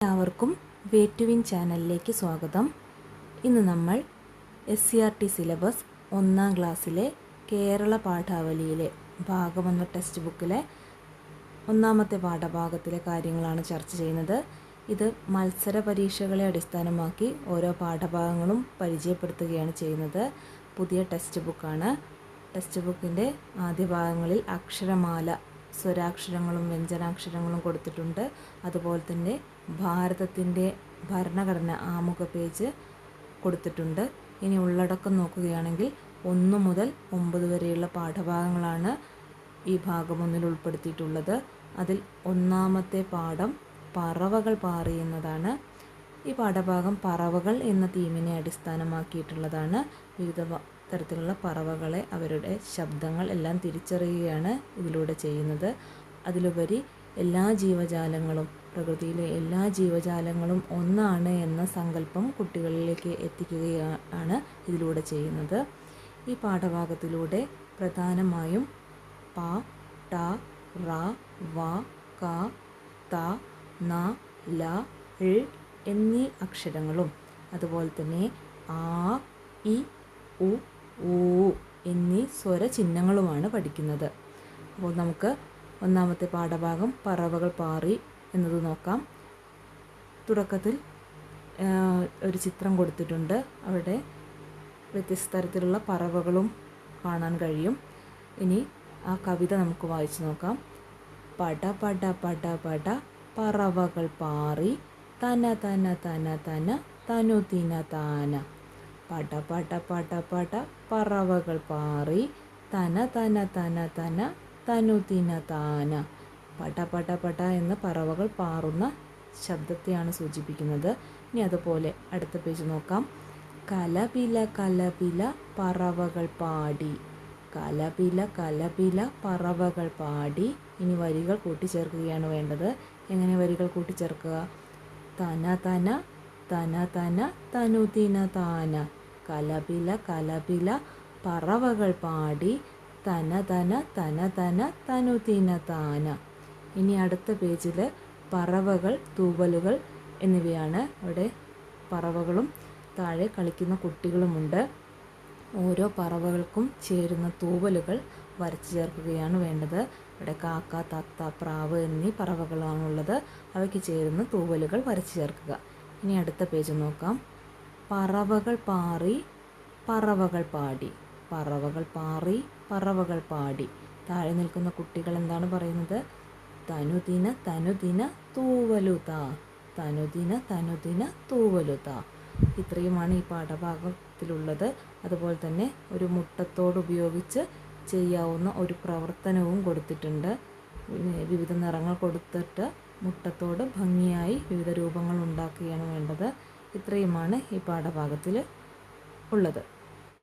എല്ലാവർക്കും വേറ്റുവിൻ ചാനലിലേക്ക് സ്വാഗതം. ഇന്ന് നമ്മൾ S C R T syllabus ഒന്നാം ക്ലാസ്സിലെ കേരള പാഠാവലിയിലെ ഭാഗമെന്ന ടെക്സ്റ്റ് ബുക്കിലെ ഒന്നാമത്തെ പാഠഭാഗത്തിലെ കാര്യങ്ങളാണ് ചർച്ച ചെയ്യുന്നത്. ഇത് മത്സര പരീക്ഷകളെ അടിസ്ഥാനമാക്കി ഓരോ പാഠഭാഗങ്ങളും പരിചയപ്പെടുത്തുകയാണ് ചെയ്യുന്നത്. പുതിയ ടെക്സ്റ്റ് ബുക്കാണ് ടെക്സ്റ്റ് ബുക്കിന്റെ ആദ്യ ഭാഗങ്ങളിൽ അക്ഷരമാല സ്വരാക്ഷരങ്ങളും വ്യഞ്ജനാക്ഷരങ്ങളും കൊടുത്തിട്ടുണ്ട്. അതുപോലെ തന്നെ ഭാരതത്തിന്റെ ഭരണഘടന ആമുഖ പേജ് കൊടുത്തിട്ടുണ്ട്. ഇനി ഉള്ളടക്കം നോക്കുകയാണെങ്കിൽ ഒന്ന് മുതൽ ഒമ്പത് വരെയുള്ള പാഠഭാഗങ്ങളാണ് ഈ ഭാഗം ഒന്നിൽ ഉൾപ്പെടുത്തിയിട്ടുള്ളത്. അതിൽ ഒന്നാമത്തെ പാഠം പറവകൾ പാറി എന്നതാണ്. ഈ പാഠഭാഗം പറവകൾ എന്ന തീമിനെ അടിസ്ഥാനമാക്കിയിട്ടുള്ളതാണ്. വിവിധ തരത്തിലുള്ള പറവകളെ അവരുടെ ശബ്ദങ്ങൾ എല്ലാം തിരിച്ചറിയുകയാണ് ഇതിലൂടെ ചെയ്യുന്നത്. അതിലുപരി എല്ലാ ജീവജാലങ്ങളും പ്രകൃതിയിലെ എല്ലാ ജീവജാലങ്ങളും ഒന്നാണ് എന്ന സങ്കല്പം കുട്ടികളിലേക്ക് എത്തിക്കുകയാണ് ഇതിലൂടെ ചെയ്യുന്നത്. ഈ പാഠഭാഗത്തിലൂടെ പ്രധാനമായും പ ട റ വ ക ത ന ല ൾ എന്നീ അക്ഷരങ്ങളും അതുപോലെ തന്നെ ആ ഇ ഉ ഊ എന്നീ സ്വരചിഹ്നങ്ങളുമാണ് പഠിക്കുന്നത്. അപ്പോൾ നമുക്ക് ഒന്നാമത്തെ പാഠഭാഗം പറവകൾ പാറി എന്നത് നോക്കാം. തുടക്കത്തിൽ ഒരു ചിത്രം കൊടുത്തിട്ടുണ്ട്. അവിടെ വ്യത്യസ്ത തരത്തിലുള്ള പറവകളും കാണാൻ കഴിയും. ഇനി ആ കവിത നമുക്ക് വായിച്ചു നോക്കാം. പട പട പട പട പറവകൾ പാറി. തന തന തന തന തനു തിന താന. പട പട പട പട പറവകൾ പാറി. തന തന തന തന തനു തിന താന. പട പട പട എന്ന് പറവകൾ പാറുന്ന ശബ്ദത്തെയാണ് സൂചിപ്പിക്കുന്നത്. ഇനി അതുപോലെ അടുത്ത പേജ് നോക്കാം. കലപില കലപില പറവകൾ പാടി. കലപില കലപില പറവകൾ പാടി. ഇനി വരികൾ കൂട്ടിച്ചേർക്കുകയാണ് വേണ്ടത്. എങ്ങനെ വരികൾ കൂട്ടിച്ചേർക്കുക? തന തന തന തന തനു തിന താന. കലപില കലപില പറവകൾ പാടി. തന തന തന തന തനു തിന താന. ഇനി അടുത്ത പേജിൽ പറവകൾ തൂവലുകൾ എന്നിവയാണ് അവിടെ പറവകളും താഴെ കളിക്കുന്ന കുട്ടികളുമുണ്ട്. ഓരോ പറവകൾക്കും ചേരുന്ന തൂവലുകൾ വരച്ചു ചേർക്കുകയാണ് വേണ്ടത്. ഇവിടെ കാക്ക തത്ത പ്രാവ് എന്നീ പറവകളാണുള്ളത് അവയ്ക്ക് ചേരുന്ന തൂവലുകൾ വരച്ചു ചേർക്കുക. ഇനി അടുത്ത പേജ് നോക്കാം. പറവകൾ പാറി പറവകൾ പാടി. പറവകൾ പാറി പറവകൾ പാടി. താഴെ നിൽക്കുന്ന കുട്ടികൾ എന്താണ് പറയുന്നത്? തനുദിന തനുദിന തൂവലുത. തനുദിന തനുദിന തൂവലുത. ഇത്രയുമാണ് ഈ പാഠഭാഗത്തിലുള്ളത്. അതുപോലെ തന്നെ ഒരു മുട്ടത്തോട് ഉപയോഗിച്ച് ചെയ്യാവുന്ന ഒരു പ്രവർത്തനവും കൊടുത്തിട്ടുണ്ട്. വിവിധ നിറങ്ങൾ കൊടുത്തിട്ട് മുട്ടത്തോട് ഭംഗിയായി വിവിധ രൂപങ്ങൾ ഉണ്ടാക്കുകയാണ് വേണ്ടത്. ഇത്രയുമാണ് ഈ പാഠഭാഗത്തിൽ ഉള്ളത്.